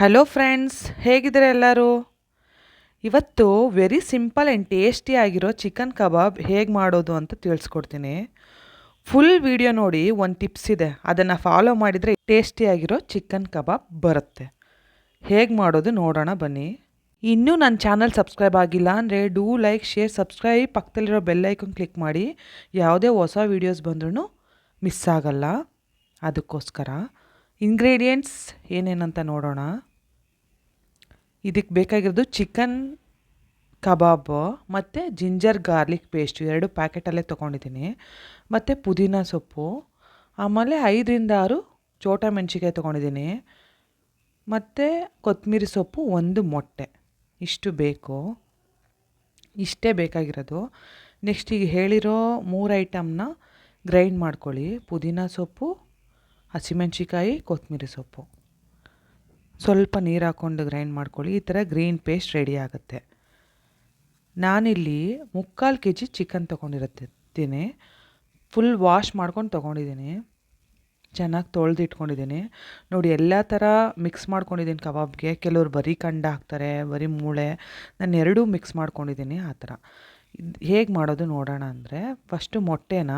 Hello friends ಹೇಗಿದ್ದಾರೆ ಎಲ್ಲರೂ? ಇವತ್ತು ವೆರಿ ಸಿಂಪಲ್ ಆ್ಯಂಡ್ ಟೇಸ್ಟಿ ಆಗಿರೋ ಚಿಕನ್ ಕಬಾಬ್ ಹೇಗೆ ಮಾಡೋದು ಅಂತ ತಿಳಿಸ್ಕೊಡ್ತೀನಿ. ಫುಲ್ ವಿಡಿಯೋ ನೋಡಿ ಒಂದು ಟಿಪ್ಸ್ ಇದೆ. ಅದನ್ನು ಫಾಲೋ ಮಾಡಿದರೆ ಟೇಸ್ಟಿಯಾಗಿರೋ ಚಿಕನ್ ಕಬಾಬ್ ಬರುತ್ತೆ. ಹೇಗೆ ಮಾಡೋದು ನೋಡೋಣ ಬನ್ನಿ. ಇನ್ನೂ ನನ್ನ ಚಾನಲ್ ಸಬ್ಸ್ಕ್ರೈಬ್ ಆಗಿಲ್ಲ ಅಂದರೆ ಡೂ ಲೈಕ್ ಶೇರ್ ಸಬ್ಸ್ಕ್ರೈಬ್ ಪಕ್ಕದಲ್ಲಿರೋ ಬೆಲ್ ಐಕನ್ ಕ್ಲಿಕ್ ಮಾಡಿ. ಯಾವುದೇ ಹೊಸ ವೀಡಿಯೋಸ್ ಬಂದ್ರೂ ಮಿಸ್ ಆಗಲ್ಲ. ಅದಕ್ಕೋಸ್ಕರ. ಇಂಗ್ರೀಡಿಯೆಂಟ್ಸ್ ಏನೇನಂತ ನೋಡೋಣ. ಇದಕ್ಕೆ ಬೇಕಾಗಿರೋದು ಚಿಕನ್ ಕಬಾಬ್, ಮತ್ತು ಜಿಂಜರ್ ಗಾರ್ಲಿಕ್ ಪೇಸ್ಟು, ಎರಡು ಪ್ಯಾಕೆಟಲ್ಲೇ ತೊಗೊಂಡಿದ್ದೀನಿ. ಮತ್ತು ಪುದೀನ ಸೊಪ್ಪು, ಆಮೇಲೆ ಐದರಿಂದ ಆರು ಚೋಟ ಮೆಣಸಿಕಾಯಿ ತೊಗೊಂಡಿದ್ದೀನಿ. ಮತ್ತು ಕೊತ್ತಂಬರಿ ಸೊಪ್ಪು ಒಂದು ಮೊಟ್ಟೆ, ಇಷ್ಟು ಬೇಕು. ಇಷ್ಟೇ ಬೇಕಾಗಿರೋದು. ನೆಕ್ಸ್ಟ್ ಈಗ ಹೇಳಿರೋ ಮೂರು ಐಟಮ್ನ ಗ್ರೈಂಡ್ ಮಾಡ್ಕೊಳ್ಳಿ. ಪುದೀನ ಸೊಪ್ಪು ಹಸಿಮೆಣ್ಸಿಕಾಯಿ ಕೊತ್ತಂಬರಿ ಸೊಪ್ಪು. ಸ್ವಲ್ಪ ನೀರು ಹಾಕ್ಕೊಂಡು ಗ್ರೈಂಡ್ ಮಾಡ್ಕೊಳ್ಳಿ, ಈ ಥರ ಗ್ರೀನ್ ಪೇಸ್ಟ್ ರೆಡಿ ಆಗುತ್ತೆ. ನಾನಿಲ್ಲಿ ಮುಕ್ಕಾಲು ಕೆ ಜಿ ಚಿಕನ್ ತೊಗೊಂಡಿರುತ್ತೀನಿ ಫುಲ್ ವಾಶ್ ಮಾಡ್ಕೊಂಡು ತೊಗೊಂಡಿದ್ದೀನಿ ಚೆನ್ನಾಗಿ ತೊಳೆದು ಇಟ್ಕೊಂಡಿದ್ದೀನಿ ನೋಡಿ, ಎಲ್ಲ ಥರ ಮಿಕ್ಸ್ ಮಾಡ್ಕೊಂಡಿದ್ದೀನಿ ಕಬಾಬ್ಗೆ. ಕೆಲವರು ಬರೀ ಕಂಡ ಹಾಕ್ತಾರೆ, ಬರೀ ಮೂಳೆ. ನಾನು ಎರಡೂ ಮಿಕ್ಸ್ ಮಾಡ್ಕೊಂಡಿದ್ದೀನಿ ಆ ಥರ. ಹೇಗೆ ಮಾಡೋದು ನೋಡೋಣ ಅಂದರೆ ಫಸ್ಟು ಮೊಟ್ಟೆನ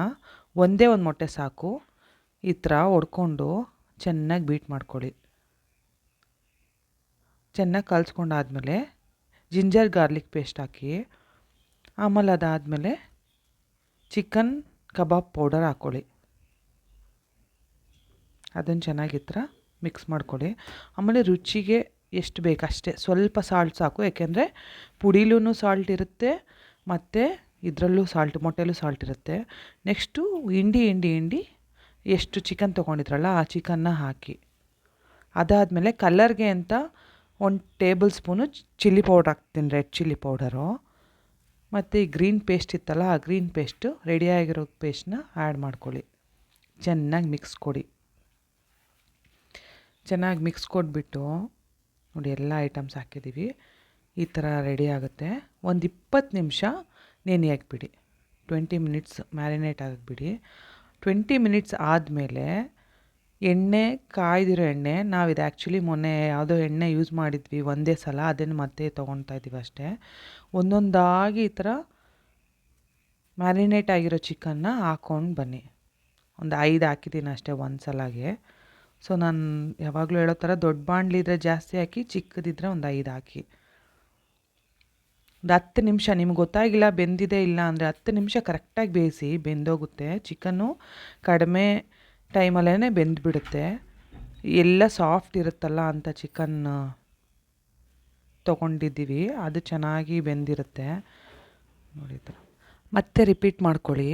ಒಂದೇ ಒಂದು ಮೊಟ್ಟೆ ಸಾಕು. ಈ ಥರ ಒಡ್ಕೊಂಡು ಚೆನ್ನಾಗಿ ಬೀಟ್ ಮಾಡ್ಕೊಳ್ಳಿ. ಚೆನ್ನಾಗಿ ಕಲಿಸ್ಕೊಂಡಾದ್ಮೇಲೆ ಜಿಂಜರ್ ಗಾರ್ಲಿಕ್ ಪೇಸ್ಟ್ ಹಾಕಿ, ಆಮೇಲೆ ಅದಾದಮೇಲೆ ಚಿಕನ್ ಕಬಾಬ್ ಪೌಡರ್ ಹಾಕ್ಕೊಳ್ಳಿ ಅದನ್ನು ಚೆನ್ನಾಗಿ ಮಿಕ್ಸ್ ಮಾಡ್ಕೊಳ್ಳಿ. ಆಮೇಲೆ ರುಚಿಗೆ ಎಷ್ಟು ಬೇಕು ಅಷ್ಟೇ, ಸ್ವಲ್ಪ ಸಾಲ್ಟ್ ಸಾಕು, ಯಾಕೆಂದರೆ ಪುಡಿಲೂ ಸಾಲ್ಟ್ ಇರುತ್ತೆ, ಮತ್ತು ಇದರಲ್ಲೂ ಸಾಲ್ಟ್, ಮೊಟ್ಟೆಲೂ ಸಾಲ್ಟ್ ಇರುತ್ತೆ. ನೆಕ್ಸ್ಟು ಹಿಂಡಿ ಹಿಂಡಿ ಹಿಂಡಿ ಎಷ್ಟು ಚಿಕನ್ ತೊಗೊಂಡಿದ್ರಲ್ಲ, ಆ ಚಿಕನ್ನ ಹಾಕಿ. ಅದಾದಮೇಲೆ ಕಲ್ಲರ್ಗೆ ಅಂತ ಒಂದು ಟೇಬಲ್ ಸ್ಪೂನು ಚಿಲ್ಲಿ ಪೌಡ್ರ್ ಹಾಕ್ತೀನಿ, ರೆಡ್ ಚಿಲ್ಲಿ ಪೌಡರು. ಮತ್ತು ಈ ಗ್ರೀನ್ ಪೇಸ್ಟ್ ಇತ್ತಲ್ಲ, ಆ ಗ್ರೀನ್ ಪೇಸ್ಟು ರೆಡಿಯಾಗಿರೋ ಪೇಸ್ಟ್ನ ಆ್ಯಡ್ ಮಾಡ್ಕೊಳ್ಳಿ. ಚೆನ್ನಾಗಿ ಮಿಕ್ಸ್ ಕೊಡಿ. ಚೆನ್ನಾಗಿ ಮಿಕ್ಸ್ ಕೊಟ್ಬಿಟ್ಟು ನೋಡಿ ಎಲ್ಲ ಐಟಮ್ಸ್ ಹಾಕಿದ್ದೀವಿ ಈ ಥರ ರೆಡಿ ಆಗುತ್ತೆ. ಒಂದು ಇಪ್ಪತ್ತು ನಿಮಿಷ ನೆನೆ ಹಾಕ್ಬಿಡಿ ಟ್ವೆಂಟಿ ಮಿನಿಟ್ಸ್ ಮ್ಯಾರಿನೇಟ್ ಆಗಿಬಿಡಿ ಟ್ವೆಂಟಿ ಮಿನಿಟ್ಸ್ ಆದಮೇಲೆ ಎಣ್ಣೆ, ಕಾಯ್ದಿರೋ ಎಣ್ಣೆ, ನಾವು ಇದು ಆ್ಯಕ್ಚುಲಿ ಮೊನ್ನೆ ಯಾವುದೋ ಎಣ್ಣೆ ಯೂಸ್ ಮಾಡಿದ್ವಿ ಒಂದೇ ಸಲ, ಅದನ್ನು ಮತ್ತೆ ತೊಗೊಳ್ತಾ ಇದ್ದೀವಿ ಅಷ್ಟೇ. ಒಂದೊಂದಾಗಿ ಈ ಥರ ಮ್ಯಾರಿನೇಟ್ ಆಗಿರೋ ಚಿಕನ್ನ ಹಾಕ್ಕೊಂಡು ಬನ್ನಿ. ಒಂದು ಐದು ಹಾಕಿದ್ದೀನಿ ಅಷ್ಟೇ ಒಂದು ಸಲಗೆ. ಸೊ ನಾನು ಯಾವಾಗಲೂ ಹೇಳೋ ಥರ ದೊಡ್ಡ ಬಾಣಲಿದ್ರೆ ಜಾಸ್ತಿ ಹಾಕಿ ಚಿಕ್ಕದಿದ್ರೆ ಒಂದು ಐದು ಹಾಕಿ. ಒಂದು ಹತ್ತು ನಿಮಿಷ, ನಿಮ್ಗೆ ಗೊತ್ತಾಗಿಲ್ಲ, ಬೆಂದಿದೆ ಇಲ್ಲ ಅಂದರೆ ಹತ್ತು ನಿಮಿಷ ಕರೆಕ್ಟಾಗಿ ಬೇಯಿಸಿ, ಬೆಂದೋಗುತ್ತೆ. ಚಿಕನ್ನು ಕಡಿಮೆ ಟೈಮಲ್ಲೇ ಬೆಂದುಬಿಡುತ್ತೆ. ಎಲ್ಲ ಸಾಫ್ಟ್ ಇರುತ್ತಲ್ಲ ಅಂತ ಚಿಕನ್ ತೊಗೊಂಡಿದ್ದೀವಿ. ಅದು ಚೆನ್ನಾಗಿ ಬೆಂದಿರುತ್ತೆ. ನೋಡಿ ಮತ್ತೆ ರಿಪೀಟ್ ಮಾಡ್ಕೊಳ್ಳಿ.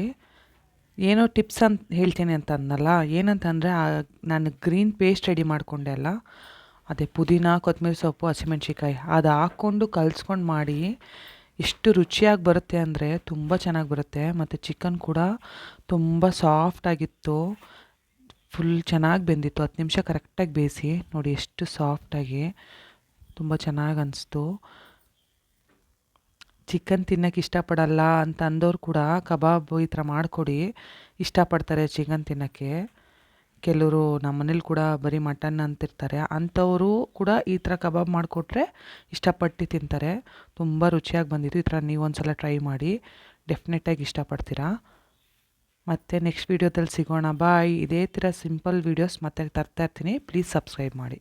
ಏನೋ ಟಿಪ್ಸ್ ಅಂತ ಹೇಳ್ತೀನಿ ಅಂತ ಅಂದಲ್ಲ ಏನಂತಂದರೆ ನಾನು ಗ್ರೀನ್ ಪೇಸ್ಟ್ ರೆಡಿ ಮಾಡಿಕೊಂಡೆ ಅಲ್ಲ, ಅದೇ ಪುದೀನ, ಕೊತ್ತಂಬರಿ ಸೊಪ್ಪು ಹಸಿಮೆಣ್ಸಿಕಾಯಿ ಅದು ಹಾಕ್ಕೊಂಡು ಕಲ್ಸ್ಕೊಂಡು ಮಾಡಿ, ಎಷ್ಟು ರುಚಿಯಾಗಿ ಬರುತ್ತೆ ಅಂದರೆ ತುಂಬ ಚೆನ್ನಾಗಿ ಬರುತ್ತೆ. ಮತ್ತು ಚಿಕನ್ ಕೂಡ ತುಂಬ ಸಾಫ್ಟಾಗಿತ್ತು ಫುಲ್ ಚೆನ್ನಾಗಿ ಬೆಂದಿತ್ತು. ಹತ್ತು ನಿಮಿಷ ಕರೆಕ್ಟಾಗಿ ಬೇಯಿಸಿ, ನೋಡಿ ಎಷ್ಟು ಸಾಫ್ಟಾಗಿ, ತುಂಬ ಚೆನ್ನಾಗಿ ಅನಿಸ್ತು. ಚಿಕನ್ ತಿನ್ನೋಕ್ಕೆ ಇಷ್ಟಪಡಲ್ಲ ಅಂತ ಅಂದೋರು ಕೂಡ ಕಬಾಬ್ ಈ ಥರ ಮಾಡಿಕೊಡಿ. ಇಷ್ಟಪಡ್ತಾರೆ ಚಿಕನ್ ತಿನ್ನೋಕ್ಕೆ. ಕೆಲವರು ನಮ್ಮ ಮನೇಲಿ ಕೂಡ ಬರೀ ಮಟನ್ ಅಂತಿರ್ತಾರೆ. ಅಂಥವರು ಕೂಡ ಈ ಥರ ಕಬಾಬ್ ಮಾಡಿಕೊಟ್ರೆ ಇಷ್ಟಪಟ್ಟು ತಿಂತಾರೆ. ತುಂಬ ರುಚಿಯಾಗಿ ಬಂದಿತ್ತು. ಈ ಥರ ನೀವು ಒಂದು ಸಲ ಟ್ರೈ ಮಾಡಿ. ಡೆಫಿನೆಟಾಗಿ ಇಷ್ಟಪಡ್ತೀರಾ? ಮತ್ತು ನೆಕ್ಸ್ಟ್ ವೀಡಿಯೋದಲ್ಲಿ ಸಿಗೋಣ. ಬಾಯ್ ಇದೇ ಥರ ಸಿಂಪಲ್ ವೀಡಿಯೋಸ್ ಮತ್ತೆ ತರ್ತಾ ಇರ್ತೀನಿ. ಪ್ಲೀಸ್ ಸಬ್ಸ್ಕ್ರೈಬ್ ಮಾಡಿ.